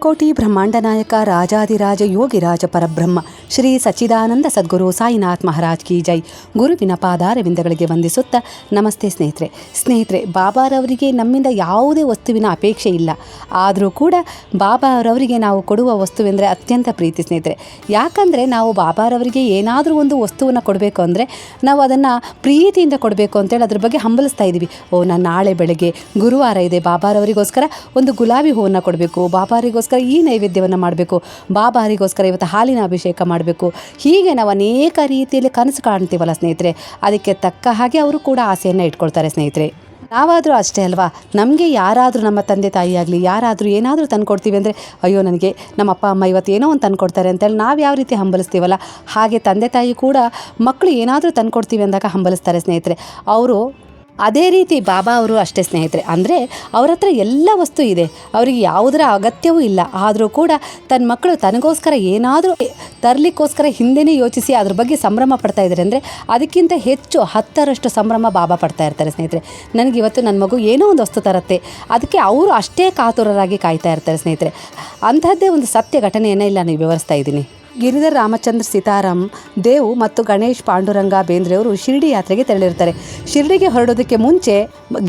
ಕೋಟಿ ಬ್ರಹ್ಮಾಂಡ ನಾಯಕ ರಾಜಾದಿರಾಜ ಯೋಗಿರಾಜ ಪರಬ್ರಹ್ಮ, ಶ್ರೀ ಸಚ್ಚಿದಾನಂದ ಸದ್ಗುರು ಸಾಯಿನಾಥ್ ಮಹಾರಾಜ್ ಕಿ ಜೈ. ಗುರುವಿನ ಪಾದಾರವಿಂದಗಳಿಗೆ ವಂದಿಸುತ್ತಾ ನಮಸ್ತೆ ಸ್ನೇಹಿತರೆ. ಸ್ನೇಹಿತರೆ, ಬಾಬಾರವರಿಗೆ ನಮ್ಮಿಂದ ಯಾವುದೇ ವಸ್ತುವಿನ ಅಪೇಕ್ಷೆ ಇಲ್ಲ. ಆದರೂ ಕೂಡ ಬಾಬಾರವರಿಗೆ ನಾವು ಕೊಡುವ ವಸ್ತುವೆಂದರೆ ಅತ್ಯಂತ ಪ್ರೀತಿ ಸ್ನೇಹಿತರೆ. ಯಾಕಂದರೆ ನಾವು ಬಾಬಾರವರಿಗೆ ಏನಾದರೂ ಒಂದು ವಸ್ತುವನ್ನು ಕೊಡಬೇಕು ಅಂದರೆ ನಾವು ಅದನ್ನು ಪ್ರೀತಿಯಿಂದ ಕೊಡಬೇಕು ಅಂತೇಳಿ ಅದ್ರ ಬಗ್ಗೆ ಹಂಬಲಿಸ್ತಾ ಇದ್ದೀವಿ ಓ, ನಾನು ನಾಳೆ ಬೆಳಗ್ಗೆ ಗುರುವಾರ ಇದೆ, ಬಾಬಾರವರಿಗೋಸ್ಕರ ಒಂದು ಗುಲಾಬಿ ಹೂವನ್ನು ಕೊಡಬೇಕು. ಬಾಬಾರಿಗೋಸ್ಕರ ಈ ನೈವೇದ್ಯವನ್ನು ಮಾಡಬೇಕು. ಬಾಬಾರಿಗೋಸ್ಕರ ಇವತ್ತು ಹಾಲಿನ ಅಭಿಷೇಕ ಮಾಡಬೇಕು. ಹೀಗೆ ನಾವು ಅನೇಕ ರೀತಿಯಲ್ಲಿ ಕನಸು ಕಾಣ್ತೀವಲ್ಲ ಸ್ನೇಹಿತರೆ. ಅದಕ್ಕೆ ತಕ್ಕ ಹಾಗೆ ಅವರು ಕೂಡ ಆಸೆಯನ್ನು ಇಟ್ಕೊಳ್ತಾರೆ ಸ್ನೇಹಿತರೆ. ನಾವಾದರೂ ಅಷ್ಟೇ ಅಲ್ವಾ? ನಮಗೆ ಯಾರಾದರೂ ನಮ್ಮ ತಂದೆ ತಾಯಿ ಆಗಲಿ, ಯಾರಾದರೂ ಏನಾದರೂ ತಂದುಕೊಡ್ತೀವಿ ಅಂದರೆ, ಅಯ್ಯೋ ನನಗೆ ನಮ್ಮ ಅಪ್ಪ, ಅಮ್ಮ ಇವತ್ತು ಏನೋ ಒಂದು ತಂದುಕೊಡ್ತಾರೆ ಅಂತೇಳಿ ನಾವು ಯಾವ ರೀತಿ ಹಂಬಲಿಸ್ತೀವಲ್ಲ? ಹಾಗೆ ತಂದೆ ತಾಯಿ ಕೂಡ ಮಕ್ಕಳು ಏನಾದರೂ ತಂದುಕೊಡ್ತೀವಿ ಅಂದಾಗ ಹಂಬಲಿಸ್ತಾರೆ ಸ್ನೇಹಿತರೆ. ಅವರು ಅದೇ ರೀತಿ ಬಾಬಾ ಅವರು ಅಷ್ಟೇ ಸ್ನೇಹಿತರೆ. ಅಂದರೆ ಅವ್ರ ಹತ್ರ ಎಲ್ಲ ವಸ್ತು ಇದೆ. ಅವರಿಗೆ ಯಾವುದರ ಅಗತ್ಯವೂ ಇಲ್ಲ. ಆದರೂ ಕೂಡ ತನ್ನ ಮಕ್ಕಳು ತನಗೋಸ್ಕರ ಏನಾದರೂ ತರಲಿಕ್ಕೋಸ್ಕರ ಹಿಂದೆನೇ ಯೋಚಿಸಿ ಅದ್ರ ಬಗ್ಗೆ ಸಂಭ್ರಮ ಪಡ್ತಾ ಇದ್ದಾರೆ ಅಂದರೆ ಅದಕ್ಕಿಂತ ಹೆಚ್ಚು ಹತ್ತರಷ್ಟು ಸಂಭ್ರಮ ಬಾಬಾ ಪಡ್ತಾ ಇರ್ತಾರೆ ಸ್ನೇಹಿತರೆ. ನನಗೆ ಇವತ್ತು ನನ್ನ ಮಗು ಏನೋ ಒಂದು ವಸ್ತು ತರುತ್ತೆ. ಅದಕ್ಕೆ ಅವರು ಅಷ್ಟೇ ಕಾತುರರಾಗಿ ಕಾಯ್ತಾ ಇರ್ತಾರೆ ಸ್ನೇಹಿತರೆ. ಅಂಥದ್ದೇ ಒಂದು ಸತ್ಯ ಘಟನೆಯನ್ನು ಇಲ್ಲ ನಾನು ವಿವರಿಸ್ತಾ ಇದ್ದೀನಿ. ಗಿರಿಧರ್ ರಾಮಚಂದ್ರ ಸೀತಾರಾಮ್, ದೇವ್ ಮತ್ತು ಗಣೇಶ್ ಪಾಂಡುರಂಗ ಬೇಂದ್ರೆಯವರು ಶಿರ್ಡಿ ಯಾತ್ರೆಗೆ ತೆರಳಿರ್ತಾರೆ ಶಿರ್ಡಿಗೆ ಹೊರಡೋದಕ್ಕೆ ಮುಂಚೆ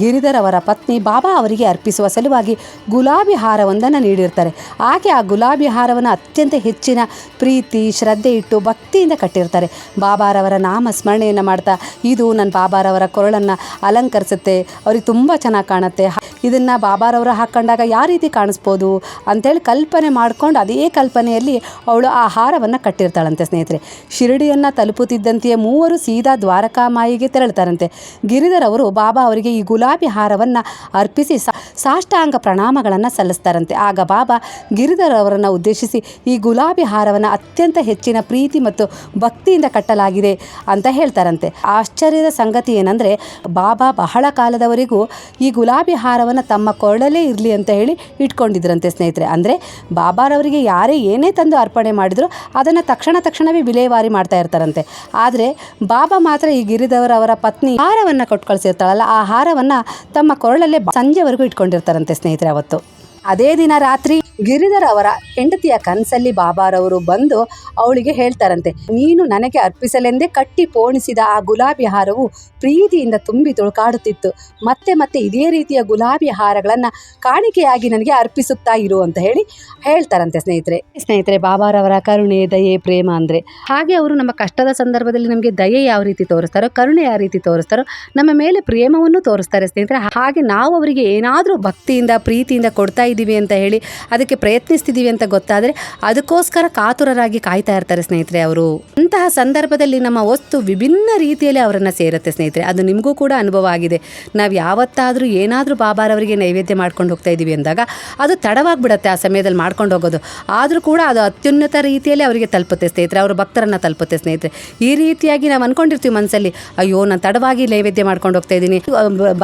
ಗಿರಿಧರ್ ಅವರ ಪತ್ನಿ ಬಾಬಾ ಅವರಿಗೆ ಅರ್ಪಿಸುವ ಸಲುವಾಗಿ ಗುಲಾಬಿ ಹಾರವೊಂದನ್ನು ನೀಡಿರ್ತಾರೆ ಆಕೆ ಆ ಗುಲಾಬಿ ಹಾರವನ್ನು ಅತ್ಯಂತ ಹೆಚ್ಚಿನ ಪ್ರೀತಿ, ಶ್ರದ್ಧೆ ಇಟ್ಟು ಭಕ್ತಿಯಿಂದ ಕಟ್ಟಿರ್ತಾರೆ ಬಾಬಾರವರ ನಾಮ ಸ್ಮರಣೆಯನ್ನು ಮಾಡ್ತಾ, ಇದು ನನ್ನ ಬಾಬಾರವರ ಕೊರಳನ್ನು ಅಲಂಕರಿಸುತ್ತೆ, ಅವ್ರಿಗೆ ತುಂಬ ಚೆನ್ನಾಗಿ ಕಾಣುತ್ತೆ ಇದನ್ನು ಬಾಬಾರವರು ಹಾಕ್ಕೊಂಡಾಗ ಯಾವ ರೀತಿ ಕಾಣಿಸ್ಬೋದು ಅಂಥೇಳಿ ಕಲ್ಪನೆ ಮಾಡ್ಕೊಂಡು ಅದೇ ಕಲ್ಪನೆಯಲ್ಲಿ ಅವಳು ಆ ಹಾರವನ್ನು ಕಟ್ಟಿರ್ತಾಳಂತೆ ಸ್ನೇಹಿತರೆ. ಶಿರಡಿಯನ್ನು ತಲುಪುತ್ತಿದ್ದಂತೆಯೇ ಮೂವರು ಸೀದಾ ದ್ವಾರಕಾಮಾಯಿಗೆ ತೆರಳ್ತಾರಂತೆ ಗಿರಿಧರವರು ಬಾಬಾ ಅವರಿಗೆ ಈ ಗುಲಾಬಿ ಹಾರವನ್ನು ಅರ್ಪಿಸಿ ಸಾಷ್ಟಾಂಗ ಪ್ರಣಾಮಗಳನ್ನು ಸಲ್ಲಿಸ್ತಾರಂತೆ. ಆಗ ಬಾಬಾ ಗಿರಿಧರವರನ್ನು ಉದ್ದೇಶಿಸಿ ಈ ಗುಲಾಬಿ ಹಾರವನ್ನು ಅತ್ಯಂತ ಹೆಚ್ಚಿನ ಪ್ರೀತಿ ಮತ್ತು ಭಕ್ತಿಯಿಂದ ಕಟ್ಟಲಾಗಿದೆ ಅಂತ ಹೇಳ್ತಾರಂತೆ. ಆಶ್ಚರ್ಯದ ಸಂಗತಿ ಏನಂದರೆ ಬಾಬಾ ಬಹಳ ಕಾಲದವರೆಗೂ ಈ ಗುಲಾಬಿ ಹಾರವನ್ನು ತಮ್ಮ ಕೊರಳಲ್ಲೇ ಇರಲಿ ಅಂತ ಹೇಳಿ ಇಟ್ಕೊಂಡಿದ್ರಂತೆ ಸ್ನೇಹಿತರೆ. ಅಂದರೆ ಬಾಬಾರವರಿಗೆ ಯಾರೇ ಏನೇ ತಂದು ಅರ್ಪಣೆ ಮಾಡಿದರೂ ಅದನ್ನು ತಕ್ಷಣ ತಕ್ಷಣವೇ ವಿಲೇವಾರಿ ಮಾಡ್ತಾ ಇರ್ತಾರಂತೆ. ಆದರೆ ಬಾಬಾ ಮಾತ್ರ ಈ ಗಿರಿದವರವರ ಪತ್ನಿ ಹಾರವನ್ನು ಕೊಟ್ಟು ಕಳಿಸಿರ್ತಾಳಲ್ಲ ಆ ಹಾರವನ್ನು ತಮ್ಮ ಕೊರಳಲ್ಲೇ ಸಂಜೆವರೆಗೂ ಇಟ್ಕೊಂಡಿರ್ತಾರಂತೆ ಸ್ನೇಹಿತರೆ ಅವತ್ತು. ಅದೇ ದಿನ ರಾತ್ರಿ ಗಿರಿಧರ್ ಅವರ ಹೆಂಡತಿಯ ಕನಸಲ್ಲಿ ಬಾಬಾರವರು ಬಂದು ಅವಳಿಗೆ ಹೇಳ್ತಾರಂತೆ, ನೀನು ನನಗೆ ಅರ್ಪಿಸಲೆಂದೇ ಕಟ್ಟಿ ಪೋಣಿಸಿದ ಆ ಗುಲಾಬಿ ಹಾರವು ಪ್ರೀತಿಯಿಂದ ತುಂಬಿ ತುಳುಕಾಡುತ್ತಿತ್ತು. ಮತ್ತೆ ಮತ್ತೆ ಇದೇ ರೀತಿಯ ಗುಲಾಬಿ ಹಾರಗಳನ್ನು ಕಾಣಿಕೆಯಾಗಿ ನನಗೆ ಅರ್ಪಿಸುತ್ತಾ ಇರು ಅಂತ ಹೇಳಿ ಹೇಳ್ತಾರಂತೆ ಸ್ನೇಹಿತರೆ. ಸ್ನೇಹಿತರೆ, ಬಾಬಾರವರ ಕರುಣೆ, ದಯೆ, ಪ್ರೇಮ ಅಂದರೆ ಹಾಗೆ ಅವರು ನಮ್ಮ ಕಷ್ಟದ ಸಂದರ್ಭದಲ್ಲಿ ನಮಗೆ ದಯೆ ಯಾವ ರೀತಿ ತೋರಿಸ್ತಾರೋ, ಕರುಣೆ ಯಾವ ರೀತಿ ತೋರಿಸ್ತಾರೋ, ನಮ್ಮ ಮೇಲೆ ಪ್ರೇಮವನ್ನು ತೋರಿಸ್ತಾರೆ ಸ್ನೇಹಿತರೆ. ಹಾಗೆ ನಾವು ಅವರಿಗೆ ಏನಾದರೂ ಭಕ್ತಿಯಿಂದ, ಪ್ರೀತಿಯಿಂದ ಕೊಡ್ತಾ ಇದ್ದೀವಿ ಅಂತ ಹೇಳಿ ಅದಕ್ಕೆ ಪ್ರಯತ್ನಿಸ್ತಿದ್ದೀವಿ ಅಂತ ಗೊತ್ತಾದರೆ ಅದಕ್ಕೋಸ್ಕರ ಕಾತುರರಾಗಿ ಕಾಯ್ತಾ ಇರ್ತಾರೆ ಸ್ನೇಹಿತರೆ ಅವರು. ಅಂತಹ ಸಂದರ್ಭದಲ್ಲಿ ನಮ್ಮ ವಸ್ತು ವಿಭಿನ್ನ ರೀತಿಯಲ್ಲಿ ಅವರನ್ನು ಸೇರುತ್ತೆ ಸ್ನೇಹಿತರೆ. ಅದು ನಿಮಗೂ ಕೂಡ ಅನುಭವ ಆಗಿದೆ. ನಾವು ಯಾವತ್ತಾದರೂ ಏನಾದರೂ ಬಾಬಾರವರಿಗೆ ನೈವೇದ್ಯ ಮಾಡ್ಕೊಂಡು ಹೋಗ್ತಾ ಇದ್ದೀವಿ ಅಂದಾಗ ಅದು ತಡವಾಗಿಬಿಡತ್ತೆ ಆ ಸಮಯದಲ್ಲಿ ಮಾಡ್ಕೊಂಡು ಹೋಗೋದು. ಆದರೂ ಕೂಡ ಅದು ಅತ್ಯುನ್ನತ ರೀತಿಯಲ್ಲಿ ಅವರಿಗೆ ತಲುಪುತ್ತೆ ಸ್ನೇಹಿತರೆ. ಅವರು ಭಕ್ತರನ್ನು ತಲುಪುತ್ತೆ ಸ್ನೇಹಿತರೆ. ಈ ರೀತಿಯಾಗಿ ನಾವು ಅನ್ಕೊಂಡಿರ್ತೀವಿ ಮನಸ್ಸಲ್ಲಿ ಅಯ್ಯೋ, ನಾನು ತಡವಾಗಿ ನೈವೇದ್ಯ ಮಾಡ್ಕೊಂಡು ಹೋಗ್ತಾ ಇದ್ದೀನಿ.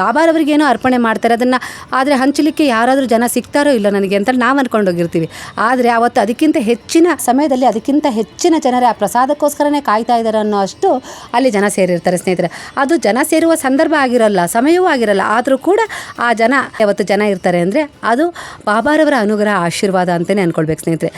ಬಾಬಾರವರಿಗೆ ಏನೋ ಅರ್ಪಣೆ ಮಾಡ್ತಾರೆ. ಅದನ್ನು ಆದರೆ ಹಂಚಲಿಕ್ಕೆ ಯಾರಾದರೂ ಜನ ಇಲ್ಲ ನನಗೆ ಅಂತ ನಾವು ಅನ್ಕೊಂಡು ಹೋಗಿರ್ತೀವಿ. ಆದರೆ ಅವತ್ತು ಅದಕ್ಕಿಂತ ಹೆಚ್ಚಿನ ಸಮಯದಲ್ಲಿ ಅದಕ್ಕಿಂತ ಹೆಚ್ಚಿನ ಜನರೇ ಆ ಪ್ರಸಾದಕ್ಕೋಸ್ಕರನೇ ಕಾಯ್ತಾ ಇದ್ದಾರೆ ಅನ್ನೋ ಅಷ್ಟು ಅಲ್ಲಿ ಜನ ಸೇರಿರ್ತಾರೆ ಸ್ನೇಹಿತರೆ. ಅದು ಜನ ಸೇರುವ ಸಂದರ್ಭ ಆಗಿರಲ್ಲ, ಸಮಯವೂ ಆಗಿರಲ್ಲ, ಆದರೂ ಕೂಡ ಆ ಜನ ಯಾವತ್ತು ಜನ ಇರ್ತಾರೆ ಅಂದರೆ ಅದು ಬಾಬಾರವರ ಅನುಗ್ರಹ, ಆಶೀರ್ವಾದ ಅಂತಲೇ ಅಂದ್ಕೊಳ್ಬೇಕು ಸ್ನೇಹಿತರೆ.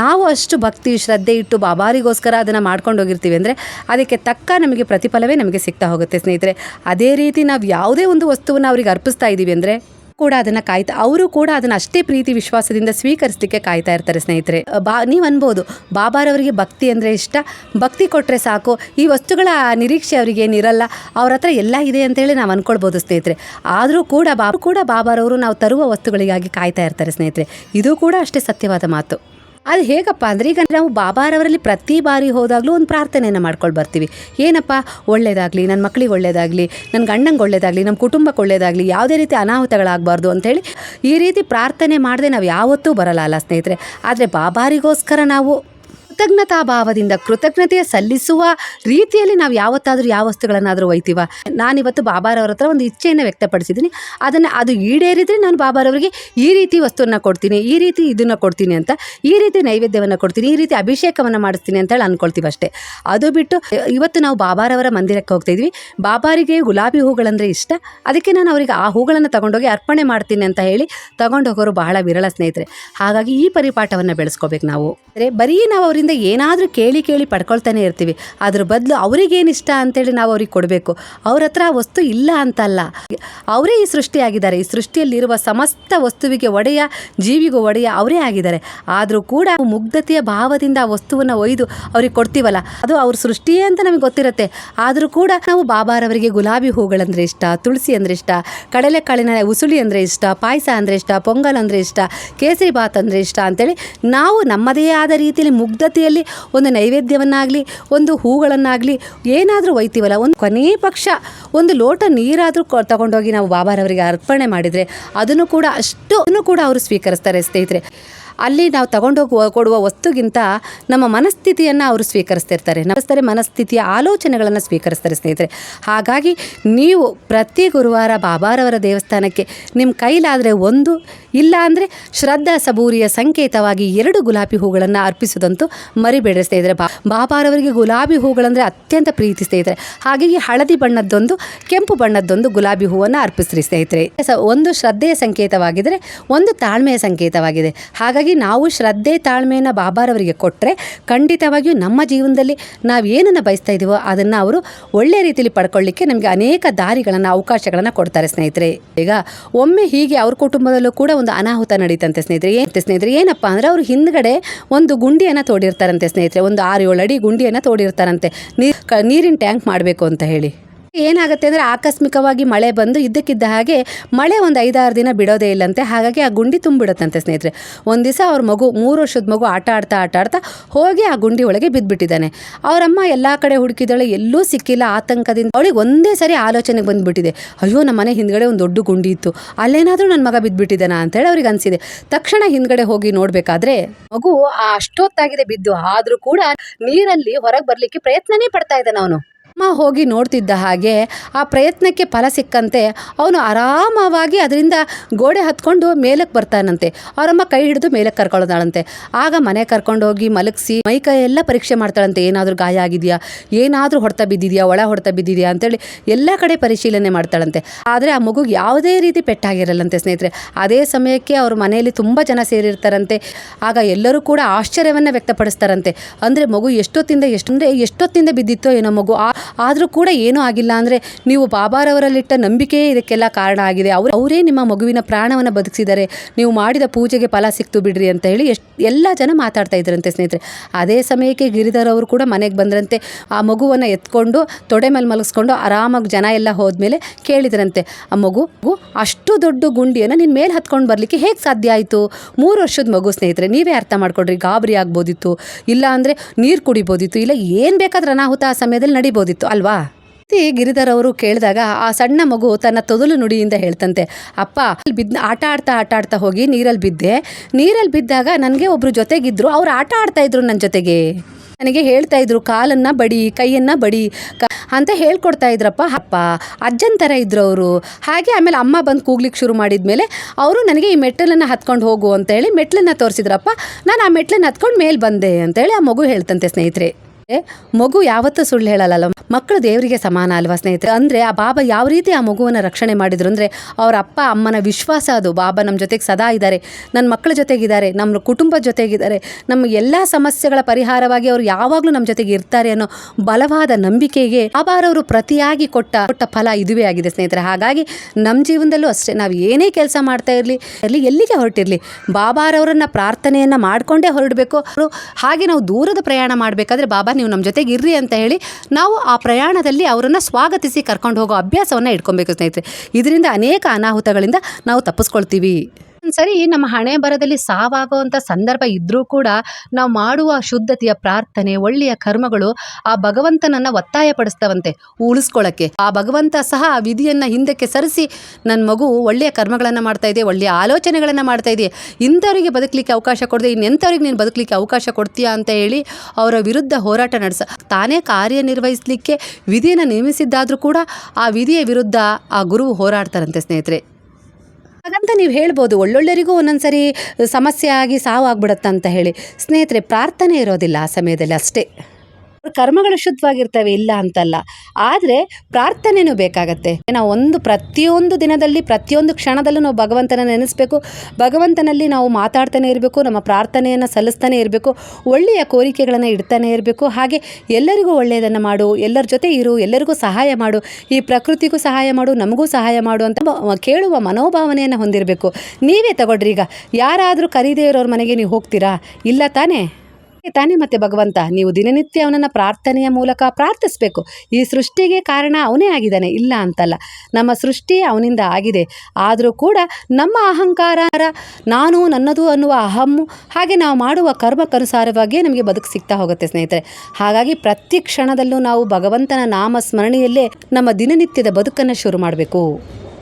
ನಾವು ಅಷ್ಟು ಭಕ್ತಿ, ಶ್ರದ್ಧೆ ಇಟ್ಟು ಬಾಬಾರಿಗೋಸ್ಕರ ಅದನ್ನು ಮಾಡ್ಕೊಂಡು ಹೋಗಿರ್ತೀವಿ ಅಂದರೆ ಅದಕ್ಕೆ ತಕ್ಕ ನಮಗೆ ಪ್ರತಿಫಲವೇ ನಮಗೆ ಸಿಗ್ತಾ ಹೋಗುತ್ತೆ ಸ್ನೇಹಿತರೆ. ಅದೇ ರೀತಿ ನಾವು ಯಾವುದೇ ಒಂದು ವಸ್ತುವನ್ನು ಅವರಿಗೆ ಅರ್ಪಿಸ್ತಾ ಇದ್ದೀವಿ ಅಂದರೆ ಕೂಡ ಅದನ್ನ ಕಾಯ್ತಾ, ಅವರು ಕೂಡ ಅದನ್ನ ಅಷ್ಟೇ ಪ್ರೀತಿ ವಿಶ್ವಾಸದಿಂದ ಸ್ವೀಕರಿಸಲಿಕ್ಕೆ ಕಾಯ್ತಾ ಇರ್ತಾರೆ ಸ್ನೇಹಿತರೆ. ಬಾ, ನೀವು ಅನ್ಬೋದು ಬಾಬಾರವರಿಗೆ ಭಕ್ತಿ ಅಂದರೆ ಇಷ್ಟ. ಭಕ್ತಿ ಕೊಟ್ಟರೆ ಸಾಕು. ಈ ವಸ್ತುಗಳ ನಿರೀಕ್ಷೆ ಅವರಿಗೆ ಏನಿರಲ್ಲ, ಅವ್ರ ಹತ್ರ ಎಲ್ಲ ಇದೆ ಅಂತೇಳಿ ನಾವು ಅನ್ಕೊಳ್ಬೋದು ಸ್ನೇಹಿತರೆ. ಆದರೂ ಕೂಡ ಬಾಬು ಕೂಡ ಬಾಬಾರವರು ನಾವು ತರುವ ವಸ್ತುಗಳಿಗಾಗಿ ಕಾಯ್ತಾ ಇರ್ತಾರೆ ಸ್ನೇಹಿತರೆ. ಇದು ಕೂಡ ಅಷ್ಟೇ ಸತ್ಯವಾದ ಮಾತು. ಅದು ಹೇಗಪ್ಪ ಅಂದರೆ, ಈಗ ನಾವು ಬಾಬಾರವರಲ್ಲಿ ಪ್ರತಿ ಬಾರಿ ಹೋದಾಗಲೂ ಒಂದು ಪ್ರಾರ್ಥನೆಯನ್ನು ಮಾಡ್ಕೊಂಡು ಬರ್ತೀವಿ. ಏನಪ್ಪ? ಒಳ್ಳೇದಾಗಲಿ ನನ್ನ ಮಕ್ಕಳಿಗೆ ಒಳ್ಳೇದಾಗಲಿ ನನ್ನ ಗಂಡಂಗೆ ಒಳ್ಳೇದಾಗಲಿ ನಮ್ಮ ಕುಟುಂಬಕ್ಕೆ ಒಳ್ಳೇದಾಗಲಿ, ಯಾವುದೇ ರೀತಿ ಅನಾಹುತಗಳಾಗಬಾರ್ದು ಅಂಥೇಳಿ ಈ ರೀತಿ ಪ್ರಾರ್ಥನೆ ಮಾಡದೆ ನಾವು ಯಾವತ್ತೂ ಬರಲ್ಲ ಸ್ನೇಹಿತರೆ. ಆದರೆ ಬಾಬಾರಿಗೋಸ್ಕರ ನಾವು ಕೃತಜ್ಞತಾ ಭಾವದಿಂದ ಕೃತಜ್ಞತೆ ಸಲ್ಲಿಸುವ ರೀತಿಯಲ್ಲಿ ನಾವು ಯಾವತ್ತಾದರೂ ಯಾವ ವಸ್ತುಗಳನ್ನಾದರೂ ಒಯ್ತೀವ. ನಾನಿವತ್ತು ಬಾಬಾರವ್ರ ಹತ್ರ ಒಂದು ಇಚ್ಛೆಯನ್ನು ವ್ಯಕ್ತಪಡಿಸಿದ್ದೀನಿ ಅದನ್ನು ಅದು ಈಡೇರಿದರೆ ನಾನು ಬಾಬಾರವರಿಗೆ ಈ ರೀತಿ ವಸ್ತುವನ್ನು ಕೊಡ್ತೀನಿ, ಈ ರೀತಿ ಇದನ್ನು ಕೊಡ್ತೀನಿ ಅಂತ, ಈ ರೀತಿ ನೈವೇದ್ಯವನ್ನು ಕೊಡ್ತೀನಿ, ಈ ರೀತಿ ಅಭಿಷೇಕವನ್ನು ಮಾಡಿಸ್ತೀನಿ ಅಂತೇಳಿ ಅಂದ್ಕೊಳ್ತೀವಿ ಅಷ್ಟೇ. ಅದು ಬಿಟ್ಟು ಇವತ್ತು ನಾವು ಬಾಬಾರವರ ಮಂದಿರಕ್ಕೆ ಹೋಗ್ತಾ ಇದ್ವಿ. ಬಾಬಾರಿಗೆ ಗುಲಾಬಿ ಹೂಗಳಂದರೆ ಇಷ್ಟ. ಅದಕ್ಕೆ ನಾನು ಅವರಿಗೆ ಆ ಹೂಗಳನ್ನು ತಗೊಂಡೋಗಿ ಅರ್ಪಣೆ ಮಾಡ್ತೀನಿ ಅಂತ ಹೇಳಿ ತಗೊಂಡು ಹೋಗೋರು ಬಹಳ ವಿರಳ ಸ್ನೇಹಿತರೆ. ಹಾಗಾಗಿ ಈ ಪರಿಪಾಠವನ್ನು ಬೆಳೆಸ್ಕೋಬೇಕು ನಾವು. ಬರೀ ನಾವು ಅವರಿಂದ ಏನಾದರೂ ಕೇಳಿ ಕೇಳಿ ಪಡ್ಕೊಳ್ತಾನೆ ಇರ್ತೀವಿ. ಅದ್ರ ಬದಲು ಅವ್ರಿಗೇನು ಇಷ್ಟ ಅಂತೇಳಿ ನಾವು ಅವ್ರಿಗೆ ಕೊಡಬೇಕು. ಅವ್ರ ಹತ್ರ ವಸ್ತು ಇಲ್ಲ ಅಂತಲ್ಲ. ಅವರೇ ಈ ಸೃಷ್ಟಿಯಾಗಿದ್ದಾರೆ. ಈ ಸೃಷ್ಟಿಯಲ್ಲಿರುವ ಸಮಸ್ತ ವಸ್ತುವಿಗೆ ಒಡೆಯ, ಜೀವಿಗೂ ಒಡೆಯ ಅವರೇ ಆಗಿದ್ದಾರೆ. ಆದರೂ ಕೂಡ ಮುಗ್ಧತೆಯ ಭಾವದಿಂದ ಆ ವಸ್ತುವನ್ನು ಒಯ್ದು ಅವ್ರಿಗೆ ಕೊಡ್ತೀವಲ್ಲ, ಅದು ಅವ್ರ ಸೃಷ್ಟಿಯೇ ಅಂತ ನಮಗೆ ಗೊತ್ತಿರುತ್ತೆ. ಆದರೂ ಕೂಡ ನಾವು ಬಾಬಾರವರಿಗೆ ಗುಲಾಬಿ ಹೂಗಳಂದರೆ ಇಷ್ಟ, ತುಳಸಿ ಅಂದರೆ ಇಷ್ಟ ಕಡಲೆಕಾಳಿನ ಉಸುಳಿ ಅಂದರೆ ಇಷ್ಟ, ಪಾಯಸ ಅಂದರೆ ಇಷ್ಟ, ಪೊಂಗಲ್ ಅಂದರೆ ಇಷ್ಟ, ಕೇಸರಿ ಬಾತ್ ಅಂದರೆ ಇಷ್ಟ ಅಂತೇಳಿ ನಾವು ನಮ್ಮದೇ ಆದ ರೀತಿಯಲ್ಲಿ ಮುಗ್ಧತೆಯಲ್ಲಿ ಒಂದು ನೈವೇದ್ಯವನ್ನಾಗಲಿ, ಒಂದು ಹೂಗಳನ್ನಾಗಲಿ ಏನಾದರೂ ಒಯ್ತೀವಲ್ಲ, ಒಂದು ಕೊನೆಯ ಪಕ್ಷ ಒಂದು ಲೋಟ ನೀರಾದರೂ ತಗೊಂಡೋಗಿ ನಾವು ಬಾಬಾರವರಿಗೆ ಅರ್ಪಣೆ ಮಾಡಿದರೆ ಅದನ್ನು ಕೂಡ ಅಷ್ಟು ಕೂಡ ಅವರು ಸ್ವೀಕರಿಸ್ತಾರೆ ಸ್ನೇಹಿತರೆ. ಅಲ್ಲಿ ನಾವು ತಗೊಂಡೋಗಿ, ಕೊಡುವ ವಸ್ತುಗಿಂತ ನಮ್ಮ ಮನಸ್ಥಿತಿಯನ್ನು ಅವರು ಸ್ವೀಕರಿಸ್ತಿರ್ತಾರೆ. ನಮಸ್ತಾರೆ, ಮನಸ್ಥಿತಿಯ ಆಲೋಚನೆಗಳನ್ನು ಸ್ವೀಕರಿಸ್ತಾರೆ ಸ್ನೇಹಿತರೆ. ಹಾಗಾಗಿ ನೀವು ಪ್ರತಿ ಗುರುವಾರ ಬಾಬಾರವರ ದೇವಸ್ಥಾನಕ್ಕೆ ನಿಮ್ಮ ಕೈಲಾದರೆ ಒಂದು, ಇಲ್ಲ ಅಂದರೆ ಶ್ರದ್ಧಾ ಸಬೂರಿಯ ಸಂಕೇತವಾಗಿ ಎರಡು ಗುಲಾಬಿ ಹೂಗಳನ್ನು ಅರ್ಪಿಸೋದಂತೂ ಮರಿಬೇಡ ಸ್ನೇಹಿತರೆ. ಬಾ, ಬಾಬಾರವರಿಗೆ ಗುಲಾಬಿ ಹೂಗಳಂದರೆ ಅತ್ಯಂತ ಪ್ರೀತಿ ಸ್ನೇಹಿತರೆ. ಹಾಗಾಗಿ ಹಳದಿ ಬಣ್ಣದ್ದೊಂದು, ಕೆಂಪು ಬಣ್ಣದ್ದೊಂದು ಗುಲಾಬಿ ಹೂವನ್ನು ಅರ್ಪಿಸ್ರಿ ಸ್ನೇಹಿತರೆ. ಒಂದು ಶ್ರದ್ಧೆಯ ಸಂಕೇತವಾಗಿದ್ದರೆ ಒಂದು ತಾಳ್ಮೆಯ ಸಂಕೇತವಾಗಿದೆ. ಹಾಗಾಗಿ ನಾವು ಶ್ರದ್ಧೆ ತಾಳ್ಮೆಯನ್ನು ಬಾಬಾರವರಿಗೆ ಕೊಟ್ಟರೆ ಖಂಡಿತವಾಗಿಯೂ ನಮ್ಮ ಜೀವನದಲ್ಲಿ ನಾವು ಏನನ್ನು ಬಯಸ್ತಾ ಇದ್ದೀವೋ ಅದನ್ನು ಅವರು ಒಳ್ಳೆಯ ರೀತಿಯಲ್ಲಿ ಪಡ್ಕೊಳ್ಳಿಕ್ಕೆ ನಮಗೆ ಅನೇಕ ದಾರಿಗಳನ್ನು, ಅವಕಾಶಗಳನ್ನು ಕೊಡ್ತಾರೆ ಸ್ನೇಹಿತರೆ. ಈಗ ಒಮ್ಮೆ ಹೀಗೆ ಅವ್ರ ಕುಟುಂಬದಲ್ಲೂ ಕೂಡ ಒಂದು ಅನಾಹುತ ನಡೀತಂತೆ ಸ್ನೇಹಿತರೆ. ಏನಂತೆ ಸ್ನೇಹಿತರೆ? ಏನಪ್ಪ ಅಂದರೆ ಅವರು ಹಿಂದ್ಗಡೆ ಒಂದು ಗುಂಡಿಯನ್ನು ತೋಡಿರ್ತಾರಂತೆ ಸ್ನೇಹಿತರೆ. ಒಂದು ಆರು ಏಳು ಅಡಿ ಗುಂಡಿಯನ್ನು ತೋಡಿರ್ತಾರಂತೆ. ನೀರಿನ ಟ್ಯಾಂಕ್ ಮಾಡಬೇಕು ಅಂತ ಹೇಳಿ. ಏನಾಗುತ್ತೆ ಅಂದರೆ ಆಕಸ್ಮಿಕವಾಗಿ ಮಳೆ ಬಂದು ಇದ್ದಕ್ಕಿದ್ದ ಹಾಗೆ ಮಳೆ ಒಂದು ಐದಾರು ದಿನ ಬಿಡೋದೇ ಇಲ್ಲಂತೆ. ಹಾಗಾಗಿ ಆ ಗುಂಡಿ ತುಂಬಿಡುತ್ತಂತೆ ಸ್ನೇಹಿತರೆ. ಒಂದು ದಿವಸ ಅವ್ರ ಮಗು, ಮೂರು ವರ್ಷದ ಮಗು ಆಟ ಆಡ್ತಾ ಆಟ ಆಡ್ತಾ ಹೋಗಿ ಆ ಗುಂಡಿ ಒಳಗೆ ಬಿದ್ದುಬಿಟ್ಟಿದ್ದಾನೆ ಅವರಮ್ಮ ಎಲ್ಲ ಕಡೆ ಹುಡುಕಿದಳೆ, ಎಲ್ಲೂ ಸಿಕ್ಕಿಲ್ಲ, ಆತಂಕದಿಂದ ಅವಳಿಗೆ ಒಂದೇ ಸರಿ ಆಲೋಚನೆಗೆ ಬಂದುಬಿಟ್ಟಿದೆ. ಅಯ್ಯೋ, ನಮ್ಮ ಮನೆ ಹಿಂದ್ಗಡೆ ಒಂದು ದೊಡ್ಡ ಗುಂಡಿ ಇತ್ತು. ಅಲ್ಲೇನಾದರೂ ನನ್ನ ಮಗ ಬಿದ್ದುಬಿಟ್ಟಿದ್ದಾನ ಅಂತೇಳಿ ಅವ್ರಿಗೆ ಅನಿಸಿದೆ. ತಕ್ಷಣ ಹಿಂದ್ಗಡೆ ಹೋಗಿ ನೋಡಬೇಕಾದ್ರೆ ಮಗು ಅಷ್ಟೊತ್ತಾಗಿದೆ ಬಿದ್ದು. ಆದರೂ ಕೂಡ ನೀರಲ್ಲಿ ಹೊರಗೆ ಬರಲಿಕ್ಕೆ ಪ್ರಯತ್ನನೇ ಪಡ್ತಾ ಇದ್ದಾನೆ ಅವನು. ಅಮ್ಮ ಹೋಗಿ ನೋಡ್ತಿದ್ದ ಹಾಗೆ ಆ ಪ್ರಯತ್ನಕ್ಕೆ ಫಲ ಸಿಕ್ಕಂತೆ ಅವನು ಆರಾಮವಾಗಿ ಅದರಿಂದ ಗೋಡೆ ಹತ್ಕೊಂಡು ಮೇಲಕ್ಕೆ ಬರ್ತಾನಂತೆ. ಅವರಮ್ಮ ಕೈ ಹಿಡಿದು ಮೇಲಕ್ಕೆ ಕರ್ಕೊಳ್ಳೋದಾಳಂತೆ. ಆಗ ಮನೆ ಕರ್ಕೊಂಡೋಗಿ ಮಲಗಿಸಿ ಮೈ ಕೈ ಎಲ್ಲ ಪರೀಕ್ಷೆ ಮಾಡ್ತಾಳಂತೆ. ಏನಾದರೂ ಗಾಯ ಆಗಿದೆಯಾ? ಏನಾದರೂ ಹೊಡೆತ ಬಿದ್ದಿದೆಯಾ? ಒಳ ಹೊಡೆತ ಬಿದ್ದಿದೆಯಾ? ಅಂತೇಳಿ ಎಲ್ಲ ಕಡೆ ಪರಿಶೀಲನೆ ಮಾಡ್ತಾಳಂತೆ. ಆದರೆ ಆ ಮಗುಗೆ ಯಾವುದೇ ರೀತಿ ಪೆಟ್ಟಾಗಿರಲ್ಲಂತೆ ಸ್ನೇಹಿತರೆ. ಅದೇ ಸಮಯಕ್ಕೆ ಅವರು ಮನೆಯಲ್ಲಿ ತುಂಬ ಜನ ಸೇರಿರ್ತಾರಂತೆ. ಆಗ ಎಲ್ಲರೂ ಕೂಡ ಆಶ್ಚರ್ಯವನ್ನು ವ್ಯಕ್ತಪಡಿಸ್ತಾರಂತೆ. ಅಂದರೆ ಮಗು ಎಷ್ಟೊತ್ತಿಂದ ಎಷ್ಟು ಅಂದರೆ ಎಷ್ಟೊತ್ತಿಂದ ಬಿದ್ದಿತ್ತೋ ಏನೋ ಮಗು. ಆ ಆದರೂ ಕೂಡ ಏನೂ ಆಗಿಲ್ಲ ಅಂದರೆ ನೀವು ಬಾಬಾರವರಲ್ಲಿಟ್ಟ ನಂಬಿಕೆಯೇ ಇದಕ್ಕೆಲ್ಲ ಕಾರಣ ಆಗಿದೆ. ಅವರು ಅವರೇ ನಿಮ್ಮ ಮಗುವಿನ ಪ್ರಾಣವನ್ನು ಬದುಕಿಸಿದರೆ ನೀವು ಮಾಡಿದ ಪೂಜೆಗೆ ಫಲ ಸಿಕ್ತು ಬಿಡ್ರಿ ಅಂತ ಹೇಳಿ ಎಷ್ಟು ಎಲ್ಲ ಜನ ಮಾತಾಡ್ತಾ ಇದ್ರಂತೆ ಸ್ನೇಹಿತರೆ. ಅದೇ ಸಮಯಕ್ಕೆ ಗಿರಿಧರ್ ಅವರು ಕೂಡ ಮನೆಗೆ ಬಂದ್ರಂತೆ. ಆ ಮಗುವನ್ನು ಎತ್ಕೊಂಡು ತೊಡೆ ಮೇಲೆ ಮಲಗಿಸ್ಕೊಂಡು ಆರಾಮಾಗಿ ಜನ ಎಲ್ಲ ಹೋದ್ಮೇಲೆ ಕೇಳಿದ್ರಂತೆ. ಆ ಮಗು ಅಷ್ಟು ದೊಡ್ಡ ಗುಂಡಿಯನ್ನು ನಿನ್ನ ಮೇಲೆ ಹತ್ಕೊಂಡು ಬರಲಿಕ್ಕೆ ಹೇಗೆ ಸಾಧ್ಯ ಆಯಿತು? ಮೂರು ವರ್ಷದ ಮಗು ಸ್ನೇಹಿತರೆ, ನೀವೇ ಅರ್ಥ ಮಾಡ್ಕೊಡ್ರಿ, ಗಾಬರಿ ಆಗ್ಬೋದಿತ್ತು. ಇಲ್ಲ ಅಂದರೆ ನೀರು ಕುಡಿಬೋದಿತ್ತು. ಇಲ್ಲ ಏನು ಬೇಕಾದ್ರೆ ಅನಾಹುತ ಆ ಸಮಯದಲ್ಲಿ ನಡಿಬೋದಿತ್ತು. ಅಲ್ವಾ? ಈ ಗಿರಿಧರ್ ಅವರು ಕೇಳಿದಾಗ ಆ ಸಣ್ಣ ಮಗು ತನ್ನ ತೊದಲು ನುಡಿಯಿಂದ ಹೇಳ್ತಂತೆ, ಅಪ್ಪ ಅಲ್ಲಿ ಬಿದ್ದ, ಆಟ ಆಡ್ತಾ ಆಟ ಆಡ್ತಾ ಹೋಗಿ ನೀರಲ್ಲಿ ಬಿದ್ದೆ. ನೀರಲ್ಲಿ ಬಿದ್ದಾಗ ನನಗೆ ಒಬ್ರು ಜೊತೆಗಿದ್ರು, ಅವ್ರು ಆಟ ಆಡ್ತಾ ಇದ್ರು ನನ್ನ ಜೊತೆಗೆ. ನನಗೆ ಹೇಳ್ತಾ ಇದ್ರು, ಕಾಲನ್ನ ಬಡಿ, ಕೈಯನ್ನ ಬಡಿ, ಕ- ಅಂತ ಹೇಳ್ಕೊಡ್ತಾ ಇದ್ರಪ್ಪ. ಅಪ್ಪ, ಅಜ್ಜನ ಥರ ಇದ್ರು ಅವರು. ಹಾಗೆ ಆಮೇಲೆ ಅಮ್ಮ ಬಂದು ಕೂಗ್ಲಿಕ್ಕೆ ಶುರು ಮಾಡಿದ ಮೇಲೆ ಅವರು ನನಗೆ ಈ ಮೆಟ್ಟಲನ್ನು ಹತ್ಕೊಂಡು ಹೋಗು ಅಂತೇಳಿ ಮೆಟ್ಲನ್ನ ತೋರಿಸಿದ್ರಪ್ಪ. ನಾನು ಆ ಮೆಟ್ಲನ್ನು ಹತ್ಕೊಂಡು ಮೇಲೆ ಬಂದೆ ಅಂತೇಳಿ ಆ ಮಗು ಹೇಳ್ತಂತೆ ಸ್ನೇಹಿತರೆ. ಮಗು ಯಾವತ್ತೂ ಸುಳ್ಳು ಹೇಳಲ್ಲ ಮಕ್ಕಳು ದೇವರಿಗೆ ಸಮಾನ ಅಲ್ವಾ ಸ್ನೇಹಿತರೆ? ಅಂದರೆ ಆ ಬಾಬಾ ಯಾವ ರೀತಿ ಆ ಮಗುವನ್ನು ರಕ್ಷಣೆ ಮಾಡಿದ್ರು? ಅಂದರೆ ಅವ್ರ ಅಪ್ಪ, ಅಮ್ಮನ ವಿಶ್ವಾಸ ಅದು. ಬಾಬಾ ನಮ್ಮ ಜೊತೆಗೆ ಸದಾ ಇದ್ದಾರೆ ನನ್ನ ಮಕ್ಕಳ ಜೊತೆಗಿದ್ದಾರೆ ನಮ್ಮ ಕುಟುಂಬದ ಜೊತೆಗಿದ್ದಾರೆ ನಮ್ಮ ಎಲ್ಲ ಸಮಸ್ಯೆಗಳ ಪರಿಹಾರವಾಗಿ ಅವರು ಯಾವಾಗಲೂ ನಮ್ಮ ಜೊತೆಗೆ ಇರ್ತಾರೆ ಅನ್ನೋ ಬಲವಾದ ನಂಬಿಕೆಗೆ ಬಾಬಾರವರು ಪ್ರತಿಯಾಗಿ ಕೊಟ್ಟ ಕೊಟ್ಟ ಫಲ ಇದುವೇ ಆಗಿದೆ ಸ್ನೇಹಿತರೆ. ಹಾಗಾಗಿ ನಮ್ಮ ಜೀವನದಲ್ಲೂ ಅಷ್ಟೇ. ನಾವು ಏನೇ ಕೆಲಸ ಮಾಡ್ತಾ ಇರಲಿ ಅಲ್ಲಿ ಎಲ್ಲಿಗೆ ಹೊರಟಿರಲಿ ಬಾಬಾರವರನ್ನ ಪ್ರಾರ್ಥನೆಯನ್ನು ಮಾಡಿಕೊಂಡೇ ಹೊರಡಬೇಕು. ಹಾಗೆ ನಾವು ದೂರದ ಪ್ರಯಾಣ ಮಾಡಬೇಕಾದ್ರೆ ಬಾಬಾ ನೀವು ನಮ್ಮ ಜೊತೆಗೆ ಇರ್ರಿ ಅಂತ ಹೇಳಿ ನಾವು ಆ ಪ್ರಯಾಣದಲ್ಲಿ ಅವರನ್ನು ಸ್ವಾಗತಿಸಿ ಕರ್ಕೊಂಡು ಹೋಗೋ ಅಭ್ಯಾಸವನ್ನು ಇಟ್ಕೊಬೇಕು ಸ್ನೇಹಿತರೆ. ಇದರಿಂದ ಅನೇಕ ಅನಾಹುತಗಳಿಂದ ನಾವು ತಪ್ಪಿಸ್ಕೊಳ್ತೀವಿ. ಸರಿ ನಮ್ಮ ಹಣೆ ಬರದಲ್ಲಿ ಸಾವಾಗುವಂಥ ಸಂದರ್ಭ ಇದ್ದರೂ ಕೂಡ ನಾವು ಮಾಡುವ ಶುದ್ಧತೆಯ ಪ್ರಾರ್ಥನೆ, ಒಳ್ಳೆಯ ಕರ್ಮಗಳು ಆ ಭಗವಂತನನ್ನು ಒತ್ತಾಯಪಡಿಸ್ತವಂತೆ ಉಳಿಸ್ಕೊಳ್ಳೋಕ್ಕೆ ಆ ಭಗವಂತ ಸಹ ಆ ವಿಧಿಯನ್ನು ಹಿಂದಕ್ಕೆ ಸರಿಸಿ ನನ್ನ ಮಗು ಒಳ್ಳೆಯ ಕರ್ಮಗಳನ್ನು ಮಾಡ್ತಾ ಇದೆ, ಒಳ್ಳೆಯ ಆಲೋಚನೆಗಳನ್ನು ಮಾಡ್ತಾ ಇದೆ. ಇಂಥವರಿಗೆ ಬದುಕಲಿಕ್ಕೆ ಅವಕಾಶ ಕೊಡದೆ, ಇನ್ನೆಂಥವ್ರಿಗೆ ನೀನು ಬದುಕಲಿಕ್ಕೆ ಅವಕಾಶ ಕೊಡ್ತೀಯಾ ಅಂತ ಹೇಳಿ ಅವರ ವಿರುದ್ಧ ಹೋರಾಟ ನಡೆಸ, ತಾನೇ ಕಾರ್ಯನಿರ್ವಹಿಸಲಿಕ್ಕೆ ವಿಧಿಯನ್ನು ನೇಮಿಸಿದ್ದಾದರೂ ಕೂಡ ಆ ವಿಧಿಯ ವಿರುದ್ಧ ಆ ಗುರುವು ಹೋರಾಡ್ತಾರಂತೆ ಸ್ನೇಹಿತರೆ. ಹಾಗಂತ ನೀವು ಹೇಳ್ಬೋದು. ಒಳ್ಳೊಳ್ಳೆರಿಗೂ ಒಂದೊಂದ್ಸರಿ ಸಮಸ್ಯೆ ಆಗಿ ಸಾವು ಆಗ್ಬಿಡುತ್ತಂತ ಹೇಳಿ. ಸ್ನೇಹಿತರೆ, ಪ್ರಾರ್ಥನೆ ಇರೋದಿಲ್ಲ ಆ ಸಮಯದಲ್ಲಿ ಅಷ್ಟೇ. ಕರ್ಮಗಳು ಶುದ್ಧವಾಗಿರ್ತವೆ ಇಲ್ಲ ಅಂತಲ್ಲ. ಆದರೆ ಪ್ರಾರ್ಥನೆನೂ ಬೇಕಾಗತ್ತೆ. ನಾವು ಒಂದು ಪ್ರತಿಯೊಂದು ದಿನದಲ್ಲಿ, ಪ್ರತಿಯೊಂದು ಕ್ಷಣದಲ್ಲೂ ನಾವು ಭಗವಂತನ ನೆನೆಸ್ಬೇಕು. ಭಗವಂತನಲ್ಲಿ ನಾವು ಮಾತಾಡ್ತಾನೆ ಇರಬೇಕು, ನಮ್ಮ ಪ್ರಾರ್ಥನೆಯನ್ನು ಸಲ್ಲಿಸ್ತಾನೆ ಇರಬೇಕು, ಒಳ್ಳೆಯ ಕೋರಿಕೆಗಳನ್ನು ಇಡ್ತಾನೆ ಇರಬೇಕು. ಹಾಗೆ ಎಲ್ಲರಿಗೂ ಒಳ್ಳೆಯದನ್ನು ಮಾಡು, ಎಲ್ಲರ ಜೊತೆ ಇರು, ಎಲ್ಲರಿಗೂ ಸಹಾಯ ಮಾಡು, ಈ ಪ್ರಕೃತಿಗೂ ಸಹಾಯ ಮಾಡು, ನಮಗೂ ಸಹಾಯ ಮಾಡು ಅಂತ ಕೇಳುವ ಮನೋಭಾವನೆಯನ್ನು ಹೊಂದಿರಬೇಕು. ನೀವೇ ತಗೊಳ್ರಿ ಈಗ. ಯಾರಾದರೂ ಕರೀದೇ ಇರೋರ ಮನೆಗೆ ನೀವು ಹೋಗ್ತೀರಾ? ಇಲ್ಲ ತಾನೇ? ತಾನೇ ಮತ್ತೆ ಭಗವಂತ. ನೀವು ದಿನನಿತ್ಯ ಅವನನ್ನು ಪ್ರಾರ್ಥನೆಯ ಮೂಲಕ ಪ್ರಾರ್ಥಿಸಬೇಕು. ಈ ಸೃಷ್ಟಿಗೆ ಕಾರಣ ಅವನೇ ಆಗಿದ್ದಾನೆ, ಇಲ್ಲ ಅಂತಲ್ಲ. ನಮ್ಮ ಸೃಷ್ಟಿ ಅವನಿಂದ ಆಗಿದೆ. ಆದರೂ ಕೂಡ ನಮ್ಮ ಅಹಂಕಾರ ನಾನು ನನ್ನದು ಅನ್ನುವ ಅಹಮ್ಮು ಹಾಗೆ ನಾವು ಮಾಡುವ ಕರ್ಮಕ್ಕನುಸಾರವಾಗಿಯೇ ನಮಗೆ ಬದುಕು ಸಿಗ್ತಾ ಹೋಗುತ್ತೆ ಸ್ನೇಹಿತರೆ. ಹಾಗಾಗಿ ಪ್ರತಿ ಕ್ಷಣದಲ್ಲೂ ನಾವು ಭಗವಂತನ ನಾಮ ಸ್ಮರಣೆಯಲ್ಲೇ ನಮ್ಮ ದಿನನಿತ್ಯದ ಬದುಕನ್ನು ಶುರು ಮಾಡಬೇಕು.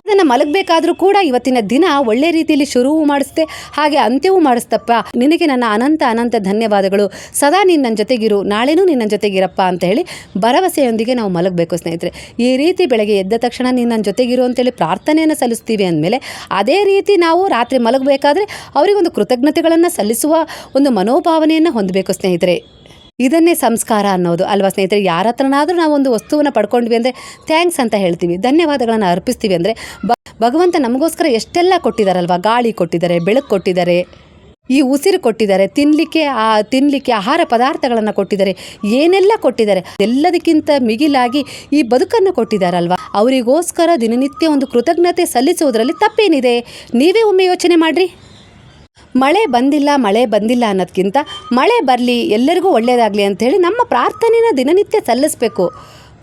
ಅದನ್ನು ಮಲಗಬೇಕಾದ್ರೂ ಕೂಡ ಇವತ್ತಿನ ದಿನ ಒಳ್ಳೆ ರೀತಿಯಲ್ಲಿ ಶುರುವು ಮಾಡಿಸ್ದೆ, ಹಾಗೆ ಅಂತ್ಯವೂ ಮಾಡಿಸ್ತಪ್ಪ. ನಿನಗೆ ನನ್ನ ಅನಂತ ಅನಂತ ಧನ್ಯವಾದಗಳು. ಸದಾ ನೀನು ನನ್ನ ಜೊತೆಗಿರು, ನಾಳೆನೂ ನಿನ್ನ ನನ್ನ ಜೊತೆಗಿರಪ್ಪ ಅಂತ ಹೇಳಿ ಭರವಸೆಯೊಂದಿಗೆ ನಾವು ಮಲಗಬೇಕು ಸ್ನೇಹಿತರೆ. ಈ ರೀತಿ ಬೆಳಗ್ಗೆ ಎದ್ದ ತಕ್ಷಣ ನೀನು ನನ್ನ ಜೊತೆಗಿರು ಅಂತೇಳಿ ಪ್ರಾರ್ಥನೆಯನ್ನು ಸಲ್ಲಿಸ್ತೀವಿ ಅಂದಮೇಲೆ ಅದೇ ರೀತಿ ನಾವು ರಾತ್ರಿ ಮಲಗಬೇಕಾದ್ರೆ ಅವರಿಗೊಂದು ಕೃತಜ್ಞತೆಗಳನ್ನು ಸಲ್ಲಿಸುವ ಒಂದು ಮನೋಭಾವನೆಯನ್ನು ಹೊಂದಬೇಕು ಸ್ನೇಹಿತರೆ. ಇದನ್ನೇ ಸಂಸ್ಕಾರ ಅನ್ನೋದು ಅಲ್ವಾ ಸ್ನೇಹಿತರೆ? ಯಾರ ಹತ್ರನಾದರೂ ನಾವು ಒಂದು ವಸ್ತುವನ್ನು ಪಡ್ಕೊಂಡ್ವಿ ಅಂದರೆ ಥ್ಯಾಂಕ್ಸ್ ಅಂತ ಹೇಳ್ತೀವಿ. ಧನ್ಯವಾದಗಳನ್ನು ಅರ್ಪಿಸ್ತೀವಿ ಅಂದರೆ ಭಗವಂತ ನಮಗೋಸ್ಕರ ಎಷ್ಟೆಲ್ಲ ಕೊಟ್ಟಿದ್ದಾರಲ್ವಾ ಗಾಳಿ ಕೊಟ್ಟಿದ್ದಾರೆ ಬೆಳಕು ಕೊಟ್ಟಿದ್ದಾರೆ ಈ ಉಸಿರು ಕೊಟ್ಟಿದ್ದಾರೆ ತಿನ್ನಲಿಕ್ಕೆ ಆ ತಿನ್ನಲಿಕ್ಕೆ ಆಹಾರ ಪದಾರ್ಥಗಳನ್ನು ಕೊಟ್ಟಿದ್ದಾರೆ ಏನೆಲ್ಲ ಕೊಟ್ಟಿದ್ದಾರೆ ಎಲ್ಲದಕ್ಕಿಂತ ಮಿಗಿಲಾಗಿ ಈ ಬದುಕನ್ನು ಕೊಟ್ಟಿದ್ದಾರಲ್ವಾ ಅವರಿಗೋಸ್ಕರ ದಿನನಿತ್ಯ ಒಂದು ಕೃತಜ್ಞತೆ ಸಲ್ಲಿಸುವುದರಲ್ಲಿ ತಪ್ಪೇನಿದೆ? ನೀವೇ ಒಮ್ಮೆ ಯೋಚನೆ ಮಾಡಿರಿ. ಮಳೆ ಬಂದಿಲ್ಲ ಮಳೆ ಬಂದಿಲ್ಲ ಅನ್ನೋದಕ್ಕಿಂತ ಮಳೆ ಬರಲಿ, ಎಲ್ಲರಿಗೂ ಒಳ್ಳೆಯದಾಗಲಿ ಅಂಥೇಳಿ ನಮ್ಮ ಪ್ರಾರ್ಥನೆನ ದಿನನಿತ್ಯ ಸಲ್ಲಿಸಬೇಕು.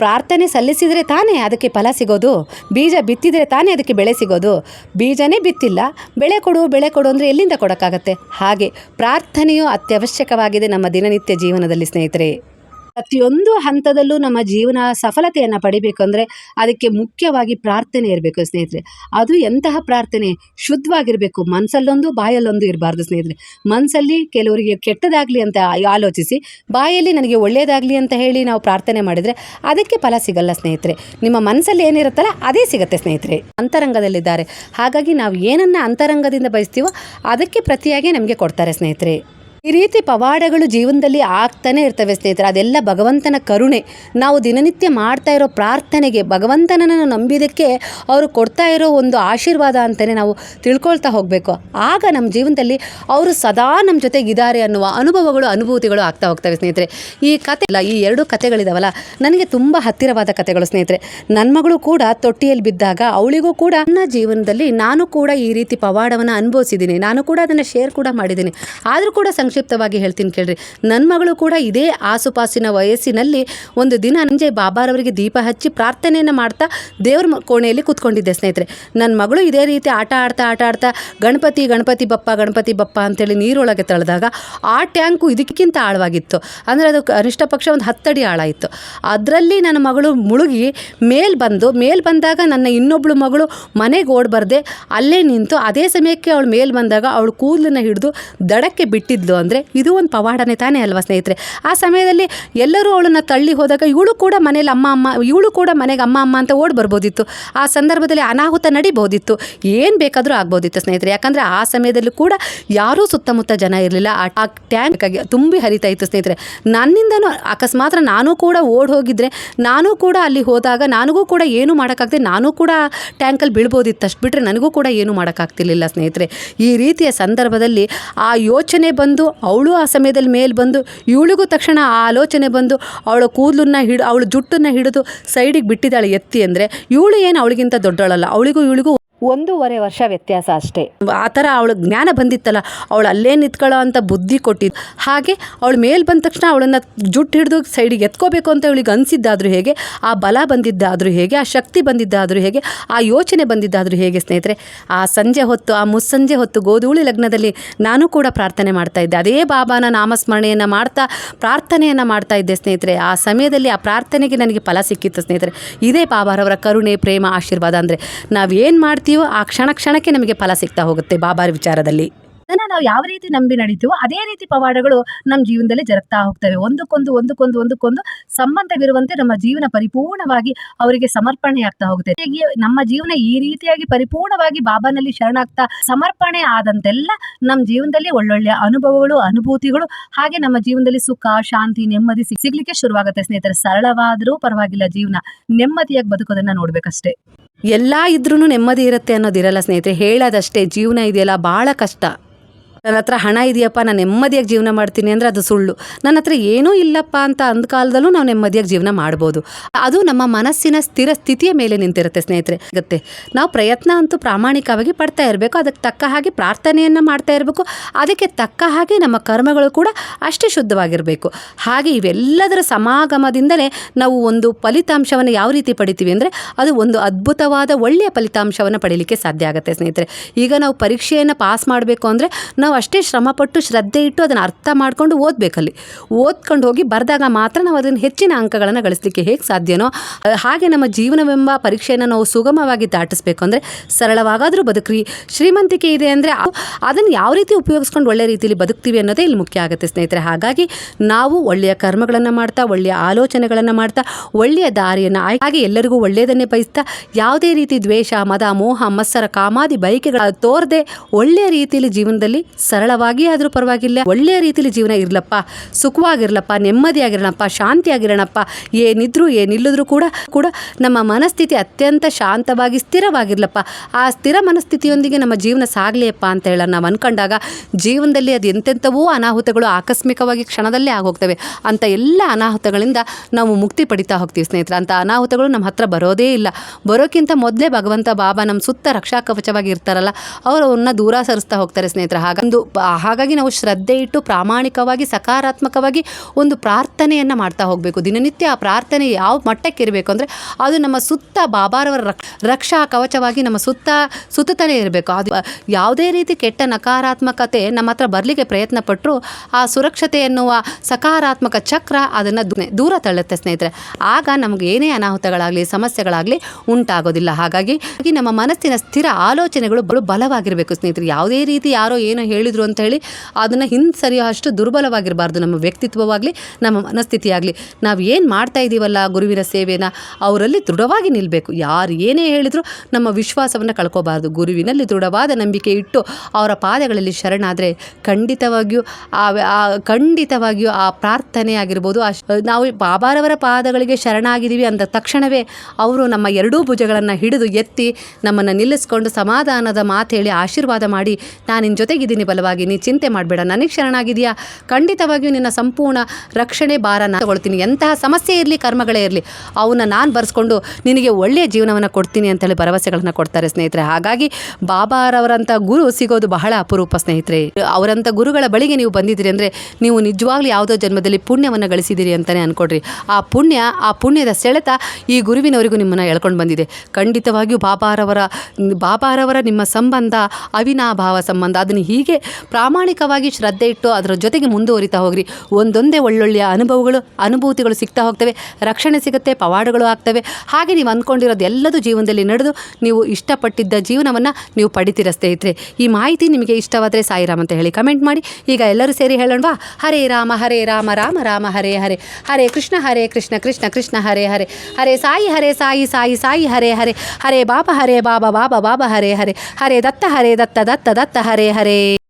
ಪ್ರಾರ್ಥನೆ ಸಲ್ಲಿಸಿದರೆ ತಾನೇ ಅದಕ್ಕೆ ಫಲ ಸಿಗೋದು, ಬೀಜ ಬಿತ್ತಿದರೆ ತಾನೇ ಅದಕ್ಕೆ ಬೆಳೆ ಸಿಗೋದು. ಬೀಜನೇ ಬಿತ್ತಿಲ್ಲ, ಬೆಳೆ ಕೊಡು ಬೆಳೆ ಕೊಡು ಅಂದರೆ ಎಲ್ಲಿಂದ ಕೊಡೋಕ್ಕಾಗತ್ತೆ? ಹಾಗೆ ಪ್ರಾರ್ಥನೆಯು ಅತ್ಯವಶ್ಯಕವಾಗಿದೆ ನಮ್ಮ ದಿನನಿತ್ಯ ಜೀವನದಲ್ಲಿ ಸ್ನೇಹಿತರೆ. ಪ್ರತಿಯೊಂದು ಹಂತದಲ್ಲೂ ನಮ್ಮ ಜೀವನ ಸಫಲತೆಯನ್ನು ಪಡಿಬೇಕಂದ್ರೆ ಅದಕ್ಕೆ ಮುಖ್ಯವಾಗಿ ಪ್ರಾರ್ಥನೆ ಇರಬೇಕು ಸ್ನೇಹಿತರೆ. ಅದು ಎಂತಹ ಪ್ರಾರ್ಥನೆ? ಶುದ್ಧವಾಗಿರಬೇಕು. ಮನಸ್ಸಲ್ಲೊಂದು ಬಾಯಲ್ಲೊಂದು ಇರಬಾರ್ದು ಸ್ನೇಹಿತರೆ. ಮನಸ್ಸಲ್ಲಿ ಕೆಲವರಿಗೆ ಕೆಟ್ಟದಾಗಲಿ ಅಂತ ಆಲೋಚಿಸಿ, ಬಾಯಲ್ಲಿ ನನಗೆ ಒಳ್ಳೆಯದಾಗಲಿ ಅಂತ ಹೇಳಿ ನಾವು ಪ್ರಾರ್ಥನೆ ಮಾಡಿದರೆ ಅದಕ್ಕೆ ಫಲ ಸಿಗಲ್ಲ ಸ್ನೇಹಿತರೆ. ನಿಮ್ಮ ಮನಸ್ಸಲ್ಲಿ ಏನಿರುತ್ತಲ್ಲ ಅದೇ ಸಿಗುತ್ತೆ ಸ್ನೇಹಿತರೆ. ಅಂತರಂಗದಲ್ಲಿದ್ದಾರೆ. ಹಾಗಾಗಿ ನಾವು ಏನನ್ನ ಅಂತರಂಗದಿಂದ ಬಯಸ್ತೀವೋ ಅದಕ್ಕೆ ಪ್ರತಿಯಾಗಿ ನಮಗೆ ಕೊಡ್ತಾರೆ ಸ್ನೇಹಿತರೆ. ಈ ರೀತಿ ಪವಾಡಗಳು ಜೀವನದಲ್ಲಿ ಆಗ್ತಾನೆ ಇರ್ತವೆ ಸ್ನೇಹಿತರೆ. ಅದೆಲ್ಲ ಭಗವಂತನ ಕರುಣೆ. ನಾವು ದಿನನಿತ್ಯ ಮಾಡ್ತಾ ಇರೋ ಪ್ರಾರ್ಥನೆಗೆ ಭಗವಂತನನ್ನು ನಂಬಿದ್ದಕ್ಕೆ ಅವರು ಕೊಡ್ತಾ ಇರೋ ಒಂದು ಆಶೀರ್ವಾದ ಅಂತಲೇ ನಾವು ತಿಳ್ಕೊಳ್ತಾ ಹೋಗಬೇಕು. ಆಗ ನಮ್ಮ ಜೀವನದಲ್ಲಿ ಅವರು ಸದಾ ನಮ್ಮ ಜೊತೆಗಿದ್ದಾರೆ ಅನ್ನುವ ಅನುಭವಗಳು, ಅನುಭೂತಿಗಳು ಆಗ್ತಾ ಹೋಗ್ತವೆ ಸ್ನೇಹಿತರೆ. ಈ ಕತೆ ಇಲ್ಲ ಈ ಎರಡು ಕತೆಗಳಿದಾವಲ್ಲ, ನನಗೆ ತುಂಬ ಹತ್ತಿರವಾದ ಕತೆಗಳು ಸ್ನೇಹಿತರೆ. ನನ್ನ ಮಗಳು ಕೂಡ ತೊಟ್ಟಿಯಲ್ಲಿ ಬಿದ್ದಾಗ ಅವಳಿಗೂ ಕೂಡ ನನ್ನ ಜೀವನದಲ್ಲಿ ನಾನು ಕೂಡ ಈ ರೀತಿ ಪವಾಡವನ್ನು ಅನುಭವಿಸಿದ್ದೀನಿ. ನಾನು ಕೂಡ ಅದನ್ನು ಶೇರ್ ಕೂಡ ಮಾಡಿದ್ದೀನಿ. ಆದರೂ ಕೂಡ ಸಂಕ್ಷಿಪ್ತವಾಗಿ ಹೇಳ್ತೀನಿ ಕೇಳ್ರಿ. ನನ್ನ ಮಗಳು ಕೂಡ ಇದೇ ಆಸುಪಾಸಿನ ವಯಸ್ಸಿನಲ್ಲಿ ಒಂದು ದಿನ ಅಂಜೆ ಬಾಬಾರವರಿಗೆ ದೀಪ ಹಚ್ಚಿ ಪ್ರಾರ್ಥನೆಯನ್ನು ಮಾಡ್ತಾ ದೇವ್ರ ಕೋಣೆಯಲ್ಲಿ ಕೂತ್ಕೊಂಡಿದ್ದೆ ಸ್ನೇಹಿತರೆ. ನನ್ನ ಮಗಳು ಇದೇ ರೀತಿ ಆಟ ಆಡ್ತಾ ಆಟ ಆಡ್ತಾ ಗಣಪತಿ ಗಣಪತಿ ಬಪ್ಪ ಗಣಪತಿ ಬಪ್ಪ ಅಂತೇಳಿ ನೀರೊಳಗೆ ತಳೆದಾಗ ಆ ಟ್ಯಾಂಕು ಇದಕ್ಕಿಂತ ಆಳವಾಗಿತ್ತು. ಅಂದರೆ ಅದು ಕನಿಷ್ಠ ಪಕ್ಷ ಒಂದು ಹತ್ತಡಿ ಇತ್ತು. ಅದರಲ್ಲಿ ನನ್ನ ಮಗಳು ಮುಳುಗಿ ಮೇಲ್ ಬಂದು, ಮೇಲ್ ಬಂದಾಗ ನನ್ನ ಇನ್ನೊಬ್ಳು ಮಗಳು ಮನೆಗೆ ಓಡ್ ಬರ್ದೆ ಅಲ್ಲೇ ನಿಂತು ಅದೇ ಸಮಯಕ್ಕೆ ಅವಳು ಮೇಲ್ ಬಂದಾಗ ಅವಳು ಕೂದಲನ್ನ ಹಿಡಿದು ದಡಕ್ಕೆ ಬಿಟ್ಟಿದ್ಲು ಅಂದರೆ ಇದು ಒಂದು ಪವಾಡನೇ ತಾನೇ ಅಲ್ವಾ ಸ್ನೇಹಿತರೆ? ಆ ಸಮಯದಲ್ಲಿ ಎಲ್ಲರೂ ಅವಳನ್ನು ತಳ್ಳಿ ಹೋದಾಗ ಇವಳು ಕೂಡ ಮನೇಲಿ ಅಮ್ಮ ಅಮ್ಮ, ಇವಳು ಕೂಡ ಮನೆಗೆ ಅಮ್ಮ ಅಮ್ಮ ಅಂತ ಓಡ್ ಬರ್ಬೋದಿತ್ತು. ಆ ಸಂದರ್ಭದಲ್ಲಿ ಅನಾಹುತ ನಡಿಬೋದಿತ್ತು. ಏನು ಬೇಕಾದರೂ ಆಗ್ಬೋದಿತ್ತು ಸ್ನೇಹಿತರೆ. ಯಾಕಂದರೆ ಆ ಸಮಯದಲ್ಲಿ ಕೂಡ ಯಾರೂ ಸುತ್ತಮುತ್ತ ಜನ ಇರಲಿಲ್ಲ. ಆ ಟ್ಯಾಂಕ್ ತುಂಬಿ ಹರಿತಾ ಇತ್ತು ಸ್ನೇಹಿತರೆ. ನನ್ನಿಂದನೂ ಅಕಸ್ಮಾತ್ ನಾನು ಕೂಡ ಓಡ್ ಹೋಗಿದ್ರೆ, ನಾನು ಕೂಡ ಅಲ್ಲಿ ಹೋದಾಗ ನನಗೂ ಕೂಡ ಏನು ಮಾಡೋಕ್ಕಾಗದೆ ನಾನು ಕೂಡ ಟ್ಯಾಂಕಲ್ಲಿ ಬೀಳ್ಬೋದಿತ್ತು ಅಷ್ಟು ಬಿಟ್ಟರೆ ನನಗೂ ಕೂಡ ಏನು ಮಾಡೋಕ್ಕಾಗ್ತಿರ್ಲಿಲ್ಲ ಸ್ನೇಹಿತರೆ. ಈ ರೀತಿಯ ಸಂದರ್ಭದಲ್ಲಿ ಆ ಯೋಚನೆ ಬಂದು ಅವಳು ಆ ಸಮಯದಲ್ಲಿ ಮೇಲೆ ಬಂದು ಇವಳಿಗೂ ತಕ್ಷಣ ಆ ಆಲೋಚನೆ ಬಂದು ಅವಳ ಕೂದಲನ್ನ ಹಿಡಿ, ಅವಳ ಜುಟ್ಟನ್ನು ಹಿಡಿದು ಸೈಡಿಗೆ ಬಿಟ್ಟಿದ್ದಾಳೆ ಎತ್ತಿ ಅಂದರೆ ಇವಳು ಏನು ಅವಳಿಗಿಂತ ದೊಡ್ಡವಳಲ್ಲ, ಅವಳಿಗೂ ಇವಳಿಗೂ ಒಂದೂವರೆ ವರ್ಷ ವ್ಯತ್ಯಾಸ ಅಷ್ಟೇ. ಆ ಥರ ಅವಳು ಜ್ಞಾನ ಬಂದಿತ್ತಲ್ಲ, ಅವಳು ಅಲ್ಲೇ ನಿಂತ್ಕೊಳ್ಳೋ ಅಂತ ಬುದ್ಧಿ ಕೊಟ್ಟಿದ್ದು ಹಾಗೆ ಅವಳು ಮೇಲೆ ಬಂದ ತಕ್ಷಣ ಅವಳನ್ನು ಜುಟ್ಟು ಹಿಡಿದು ಸೈಡಿಗೆ ಎತ್ಕೋಬೇಕು ಅಂತ ಅವಳಿಗೆ ಅನಿಸಿದ್ದಾದರೂ ಹೇಗೆ, ಆ ಬಲ ಬಂದಿದ್ದಾದರೂ ಹೇಗೆ, ಆ ಶಕ್ತಿ ಬಂದಿದ್ದಾದರೂ ಹೇಗೆ, ಆ ಯೋಚನೆ ಬಂದಿದ್ದಾದರೂ ಹೇಗೆ ಸ್ನೇಹಿತರೆ, ಆ ಸಂಜೆ ಹೊತ್ತು, ಆ ಮುಸ್ಸಂಜೆ ಹೊತ್ತು ಗೋಧೂಳಿ ಲಗ್ನದಲ್ಲಿ ನಾನು ಕೂಡ ಪ್ರಾರ್ಥನೆ ಮಾಡ್ತಾ ಇದ್ದೆ. ಅದೇ ಬಾಬಾನ ನಾಮಸ್ಮರಣೆಯನ್ನು ಮಾಡ್ತಾ, ಪ್ರಾರ್ಥನೆಯನ್ನು ಮಾಡ್ತಾ ಇದ್ದೆ ಸ್ನೇಹಿತರೆ. ಆ ಸಮಯದಲ್ಲಿ ಆ ಪ್ರಾರ್ಥನೆಗೆ ನನಗೆ ಫಲ ಸಿಕ್ಕಿತ್ತು ಸ್ನೇಹಿತರೆ. ಇದೇ ಬಾಬಾರವರ ಕರುಣೆ, ಪ್ರೇಮ, ಆಶೀರ್ವಾದ ಅಂದರೆ ನಾವೇನು ಮಾಡ್ತೀವೋ ಆ ಕ್ಷಣ ಕ್ಷಣಕ್ಕೆ ನಮಗೆ ಫಲ ಸಿಗ್ತಾ ಹೋಗುತ್ತೆ ಬಾಬಾರ ವಿಚಾರದಲ್ಲಿ. ಅದನ್ನು ನಾವು ಯಾವ ರೀತಿ ನಂಬಿ ನಡೀತೀವೋ ಅದೇ ರೀತಿ ಪವಾಡಗಳು ನಮ್ಮ ಜೀವನದಲ್ಲಿ ಜರುಗ್ತಾ ಹೋಗ್ತವೆ. ಒಂದಕ್ಕೊಂದು ಒಂದಕ್ಕೊಂದು ಒಂದಕ್ಕೊಂದು ಸಂಬಂಧವಿರುವಂತೆ ನಮ್ಮ ಜೀವನ ಪರಿಪೂರ್ಣವಾಗಿ ಅವರಿಗೆ ಸಮರ್ಪಣೆ ಆಗ್ತಾ ಹೋಗುತ್ತೆ. ನಮ್ಮ ಜೀವನ ಈ ರೀತಿಯಾಗಿ ಪರಿಪೂರ್ಣವಾಗಿ ಬಾಬಾನಲ್ಲಿ ಶರಣಾಗ್ತಾ ಸಮರ್ಪಣೆ ಆದಂತೆಲ್ಲ ನಮ್ಮ ಜೀವನದಲ್ಲಿ ಒಳ್ಳೊಳ್ಳೆಯ ಅನುಭವಗಳು, ಅನುಭೂತಿಗಳು, ಹಾಗೆ ನಮ್ಮ ಜೀವನದಲ್ಲಿ ಸುಖ, ಶಾಂತಿ, ನೆಮ್ಮದಿ ಸಿಗ್- ಸಿಗ್ಲಿಕ್ಕೆ ಶುರುವಾಗುತ್ತೆ ಸ್ನೇಹಿತರೆ. ಸರಳವಾದರೂ ಪರವಾಗಿಲ್ಲ ಜೀವನ. ನೆಮ್ಮದಿಯಾಗಿ ಬದುಕೋದನ್ನ ನೋಡ್ಬೇಕಷ್ಟೇ. ಎಲ್ಲ ಇದ್ರೂ ನೆಮ್ಮದಿ ಇರುತ್ತೆ ಅನ್ನೋದಿರಲ್ಲ ಸ್ನೇಹಿತರೆ. ಹೇಳೋದಷ್ಟೇ ಜೀವನ ಇದೆಯಲ್ಲ ಭಾಳ ಕಷ್ಟ. ನನ್ನ ಹತ್ರ ಹಣ ಇದೆಯಪ್ಪ, ನಾನು ನೆಮ್ಮದಿಯಾಗಿ ಜೀವನ ಮಾಡ್ತೀನಿ ಅಂದರೆ ಅದು ಸುಳ್ಳು. ನನ್ನ ಹತ್ರ ಏನೂ ಇಲ್ಲಪ್ಪ ಅಂತ ಅಂದ ಕಾಲದಲ್ಲೂ ನಾವು ನೆಮ್ಮದಿಯಾಗಿ ಜೀವನ ಮಾಡ್ಬೋದು. ಅದು ನಮ್ಮ ಮನಸ್ಸಿನ ಸ್ಥಿರ ಸ್ಥಿತಿಯ ಮೇಲೆ ನಿಂತಿರುತ್ತೆ ಸ್ನೇಹಿತರೆ. ಗೊತ್ತೆ ನಾವು ಪ್ರಯತ್ನ ಅಂತೂ ಪ್ರಾಮಾಣಿಕವಾಗಿ ಪಡ್ತಾ ಇರಬೇಕು, ಅದಕ್ಕೆ ತಕ್ಕ ಹಾಗೆ ಪ್ರಾರ್ಥನೆಯನ್ನು ಮಾಡ್ತಾ ಇರಬೇಕು, ಅದಕ್ಕೆ ತಕ್ಕ ಹಾಗೆ ನಮ್ಮ ಕರ್ಮಗಳು ಕೂಡ ಅಷ್ಟೇ ಶುದ್ಧವಾಗಿರಬೇಕು. ಹಾಗೆ ಇವೆಲ್ಲದರ ಸಮಾಗಮದಿಂದಲೇ ನಾವು ಒಂದು ಫಲಿತಾಂಶವನ್ನು ಯಾವ ರೀತಿ ಪಡಿತೀವಿ ಅಂದರೆ ಅದು ಒಂದು ಅದ್ಭುತವಾದ ಒಳ್ಳೆಯ ಫಲಿತಾಂಶವನ್ನು ಪಡೀಲಿಕ್ಕೆ ಸಾಧ್ಯ ಆಗುತ್ತೆ ಸ್ನೇಹಿತರೆ. ಈಗ ನಾವು ಪರೀಕ್ಷೆಯನ್ನು ಪಾಸ್ ಮಾಡಬೇಕು ಅಂದರೆ ನಾವು ಅಷ್ಟೇ ಶ್ರಮಪಟ್ಟು ಶ್ರದ್ಧೆ ಇಟ್ಟು ಅದನ್ನು ಅರ್ಥ ಮಾಡ್ಕೊಂಡು ಓದಬೇಕಲ್ಲಿ. ಓದ್ಕೊಂಡು ಹೋಗಿ ಬರೆದಾಗ ಮಾತ್ರ ನಾವು ಅದನ್ನು ಹೆಚ್ಚಿನ ಅಂಕಗಳನ್ನು ಗಳಿಸಲಿಕ್ಕೆ ಹೇಗೆ ಸಾಧ್ಯನೋ ಹಾಗೆ ನಮ್ಮ ಜೀವನವೆಂಬ ಪರೀಕ್ಷೆಯನ್ನು ನಾವು ಸುಗಮವಾಗಿ ದಾಟಿಸ್ಬೇಕು ಅಂದರೆ ಸರಳವಾಗಾದರೂ ಬದುಕ್ರಿ. ಶ್ರೀಮಂತಿಕೆ ಇದೆ ಅಂದರೆ ಅದನ್ನು ಯಾವ ರೀತಿ ಉಪಯೋಗಿಸ್ಕೊಂಡು ಒಳ್ಳೆಯ ರೀತಿಯಲ್ಲಿ ಬದುಕ್ತೀವಿ ಅನ್ನೋದೇ ಇಲ್ಲಿ ಮುಖ್ಯ ಆಗುತ್ತೆ ಸ್ನೇಹಿತರೆ. ಹಾಗಾಗಿ ನಾವು ಒಳ್ಳೆಯ ಕರ್ಮಗಳನ್ನು ಮಾಡ್ತಾ, ಒಳ್ಳೆಯ ಆಲೋಚನೆಗಳನ್ನು ಮಾಡ್ತಾ, ಒಳ್ಳೆಯ ದಾರಿಯನ್ನು ಹಾಗೆ ಎಲ್ಲರಿಗೂ ಒಳ್ಳೆಯದನ್ನೇ ಬಯಸ್ತಾ, ಯಾವುದೇ ರೀತಿ ದ್ವೇಷ, ಮದ, ಮೋಹ, ಮತ್ಸರ, ಕಾಮಾದಿ ಬಯಕೆಗಳ ತೋರದೆ ಒಳ್ಳೆಯ ರೀತಿಯಲ್ಲಿ ಜೀವನದಲ್ಲಿ ಸರಳವಾಗಿ ಆದರೂ ಪರವಾಗಿಲ್ಲ. ಒಳ್ಳೆಯ ರೀತಿಯಲ್ಲಿ ಜೀವನ ಇರಲಪ್ಪ. ಸುಖವಾಗಿರ್ಲಪ್ಪ ನೆಮ್ಮದಿಯಾಗಿರೋಣಪ್ಪ ಶಾಂತಿಯಾಗಿರೋಣಪ್ಪ ಏನಿದ್ರು ಏನಿಲ್ಲದ್ರೂ ಕೂಡ ಕೂಡ ನಮ್ಮ ಮನಸ್ಥಿತಿ ಅತ್ಯಂತ ಶಾಂತವಾಗಿ ಸ್ಥಿರವಾಗಿರಲಪ್ಪ. ಆ ಸ್ಥಿರ ಮನಸ್ಥಿತಿಯೊಂದಿಗೆ ನಮ್ಮ ಜೀವನ ಸಾಗಲಿಯಪ್ಪ ಅಂತ ಹೇಳ ನಾವು ಅನ್ಕೊಂಡಾಗ ಜೀವನದಲ್ಲಿ ಅದು ಎಂತೆಂಥವೂ ಅನಾಹುತಗಳು ಆಕಸ್ಮಿಕವಾಗಿ ಕ್ಷಣದಲ್ಲೇ ಆಗೋಗ್ತವೆ. ಅಂತ ಎಲ್ಲ ಅನಾಹುತಗಳಿಂದ ನಾವು ಮುಕ್ತಿ ಪಡಿತಾ ಹೋಗ್ತೀವಿ ಸ್ನೇಹಿತರೆ. ಅಂತ ಅನಾಹುತಗಳು ನಮ್ಮ ಹತ್ರ ಬರೋದೇ ಇಲ್ಲ. ಬರೋಕ್ಕಿಂತ ಮೊದಲೇ ಭಗವಂತ ಬಾಬಾ ನಮ್ಮ ಸುತ್ತ ರಕ್ಷಾ ಕವಚವಾಗಿ ಇರ್ತಾರಲ್ಲ ಅವರು ಅವನ್ನ ದೂರ ಸರಿಸ್ತಾ ಹೋಗ್ತಾರೆ ಸ್ನೇಹಿತರೆ. ಹಾಗಂದು ಹಾಗಾಗಿ ನಾವು ಶ್ರದ್ಧೆ ಇಟ್ಟು ಪ್ರಾಮಾಣಿಕವಾಗಿ, ಸಕಾರಾತ್ಮಕವಾಗಿ ಒಂದು ಪ್ರಾರ್ಥನೆಯನ್ನು ಮಾಡ್ತಾ ಹೋಗಬೇಕು. ದಿನನಿತ್ಯ ಆ ಪ್ರಾರ್ಥನೆ ಯಾವ ಮಟ್ಟಕ್ಕೆ ಇರಬೇಕು ಅಂದರೆ ಅದು ನಮ್ಮ ಸುತ್ತ ಬಾಬಾರವರ ರಕ್- ರಕ್ಷಾ ಕವಚವಾಗಿ ನಮ್ಮ ಸುತ್ತ ಸುತ್ತಲೇ ಇರಬೇಕು. ಅದು ಯಾವುದೇ ರೀತಿ ಕೆಟ್ಟ ನಕಾರಾತ್ಮಕತೆ ನಮ್ಮ ಹತ್ರ ಬರಲಿಕ್ಕೆ ಪ್ರಯತ್ನ ಪಟ್ಟರು ಆ ಸುರಕ್ಷತೆ ಎನ್ನುವ ಸಕಾರಾತ್ಮಕ ಚಕ್ರ ಅದನ್ನು ದೂರ ತಳ್ಳುತ್ತೆ ಸ್ನೇಹಿತರೆ. ಆಗ ನಮಗೆ ಏನೇ ಅನಾಹುತಗಳಾಗಲಿ, ಸಮಸ್ಯೆಗಳಾಗಲಿ ಉಂಟಾಗೋದಿಲ್ಲ. ಹಾಗಾಗಿ ನಮ್ಮ ಮನಸ್ಸಿನ ಸ್ಥಿರ ಆಲೋಚನೆಗಳು ಬಲು ಬಲವಾಗಿರಬೇಕು ಸ್ನೇಹಿತರೆ. ಯಾವುದೇ ರೀತಿ ಯಾರೋ ಏನೋ ಹೇಳಿದರು ಅಂತ ಹೇಳಿ ಅದನ್ನು ಹಿಂಸರಿಯೋ ಅಷ್ಟು ದುರ್ಬಲವಾಗಿರಬಾರ್ದು. ನಮ್ಮ ವ್ಯಕ್ತಿತ್ವವಾಗಲಿ, ನಮ್ಮ ಮನಸ್ಥಿತಿಯಾಗಲಿ. ನಾವು ಏನು ಮಾಡ್ತಾ ಇದ್ದೀವಲ್ಲ ಗುರುವಿನ ಸೇವೆನ? ಅವರಲ್ಲಿ ದೃಢವಾಗಿ ನಿಲ್ಲಬೇಕು ಯಾರು ಏನೇ ಹೇಳಿದರೂ ನಮ್ಮ ವಿಶ್ವಾಸವನ್ನು ಕಳ್ಕೋಬಾರ್ದು. ಗುರುವಿನಲ್ಲಿ ದೃಢವಾದ ನಂಬಿಕೆ ಇಟ್ಟು ಅವರ ಪಾದಗಳಲ್ಲಿ ಶರಣಾದರೆ ಖಂಡಿತವಾಗಿಯೂ ಆ ಖಂಡಿತವಾಗಿಯೂ ಆ ಪ್ರಾರ್ಥನೆ ಆಗಿರ್ಬೋದು ನಾವು ಬಾಬಾರವರ ಪಾದಗಳಿಗೆ ಶರಣಾಗಿದ್ದೀವಿ ಅಂದ ತಕ್ಷಣವೇ ಅವರು ನಮ್ಮ ಎರಡೂ ಭುಜಗಳನ್ನು ಹಿಡಿದು ಎತ್ತಿ ನಮ್ಮನ್ನು ನಿಲ್ಲಿಸ್ಕೊಂಡು ಸಮಾಧಾನದ ಮಾತು ಹೇಳಿ ಆಶೀರ್ವಾದ ಮಾಡಿ ನಾನು ನಿನ್ನ ಜೊತೆಗಿದ್ದೀನಿ. ಬಲವಾಗಿ ನೀ ಚಿಂತೆ ಮಾಡಬೇಡ. ನನಗೆ ಶರಣಾಗಿದೆಯಾ? ಖಂಡಿತವಾಗಿಯೂ ನಿನ್ನ ಸಂಪೂರ್ಣ ರಕ್ಷಣೆ ಭಾರ ನಾನು ತಗೊಳ್ತೀನಿ. ಎಂತಹ ಸಮಸ್ಯೆ ಇರಲಿ, ಕರ್ಮಗಳೇ ಇರಲಿ ಅವನ್ನ ನಾನು ಬರೆಸ್ಕೊಂಡು ನಿನಗೆ ಒಳ್ಳೆಯ ಜೀವನವನ್ನು ಕೊಡ್ತೀನಿ ಅಂತೇಳಿ ಭರವಸೆಗಳನ್ನು ಕೊಡ್ತಾರೆ ಸ್ನೇಹಿತರೆ. ಹಾಗಾಗಿ ಬಾಬಾರವರಂಥ ಗುರು ಸಿಗೋದು ಬಹಳ ಅಪರೂಪ ಸ್ನೇಹಿತರೆ. ಅವರಂಥ ಗುರುಗಳ ಬಳಿಗೆ ನೀವು ಬಂದಿದ್ದೀರಿ ಅಂದರೆ ನೀವು ನಿಜವಾಗ್ಲೂ ಯಾವುದೋ ಜನ್ಮದಲ್ಲಿ ಪುಣ್ಯವನ್ನು ಗಳಿಸಿದ್ದೀರಿ ಅಂತಲೇ ಅಂದ್ಕೊಡ್ರಿ ಆ ಪುಣ್ಯ, ಆ ಪುಣ್ಯದ ಸೆಳೆತ ಈ ಗುರುವಿನವರಿಗೂ ನಿಮ್ಮನ್ನು ಎಳ್ಕೊಂಡು ಬಂದಿದೆ. ಖಂಡಿತವಾಗಿಯೂ ಬಾಬಾರವರ ಬಾಬಾರವರ ನಿಮ್ಮ ಸಂಬಂಧ, ಅವಿನಾಭಾವ ಸಂಬಂಧ, ಅದನ್ನು ಹೀಗೆ ಪ್ರಾಮಾಣಿಕವಾಗಿ ಶ್ರದ್ಧೆ ಇಟ್ಟು ಅದರ ಜೊತೆಗೆ ಮುಂದುವರಿತಾ ಹೋಗ್ರಿ. ಒಂದೊಂದೇ ಒಳ್ಳೊಳ್ಳೆಯ ಅನುಭವಗಳು, ಅನುಭೂತಿಗಳು ಸಿಗ್ತಾ ಹೋಗ್ತವೆ. ರಕ್ಷಣೆ ಸಿಗುತ್ತೆ, ಪವಾಡಗಳು ಆಗ್ತವೆ. ಹಾಗೆ ನೀವು ಅಂದ್ಕೊಂಡಿರೋದು ಎಲ್ಲದೂ ಜೀವನದಲ್ಲಿ ನಡೆದು ನೀವು ಇಷ್ಟಪಟ್ಟಿದ್ದ ಜೀವನವನ್ನು ನೀವು ಪಡಿತೀರ ಸ್ನೇಹಿತರೆ. ಈ ಮಾಹಿತಿ ನಿಮಗೆ ಇಷ್ಟವಾದರೆ ಸಾಯಿರಾಮ್ ಅಂತ ಹೇಳಿ ಕಮೆಂಟ್ ಮಾಡಿ. ಈಗ ಎಲ್ಲರೂ ಸೇರಿ ಹೇಳೋಣವಾ? ಹರೇ ರಾಮ ಹರೇ ರಾಮ ರಾಮ ರಾಮ, ಹರೇ ಹರೇ. ಹರೇ ಕೃಷ್ಣ ಹರೇ ಕೃಷ್ಣ ಕೃಷ್ಣ ಕೃಷ್ಣ, ಹರೇ ಹರೇ. ಹರೇ ಸಾಯಿ ಹರೇ ಸಾಯಿ ಸಾಯಿ ಸಾಯಿ, ಹರೇ ಹರೇ. ಹರೇ ಬಾಬಾ ಹರೇ ಬಾಬಾ ಬಾಬಾ ಬಾಬಾ, ಹರೇ ಹರೇ. ಹರೇ ದತ್ತ ಹರೇ ದತ್ತ ದತ್ತ ದತ್ತ, ಹರೇ ಹರೇ.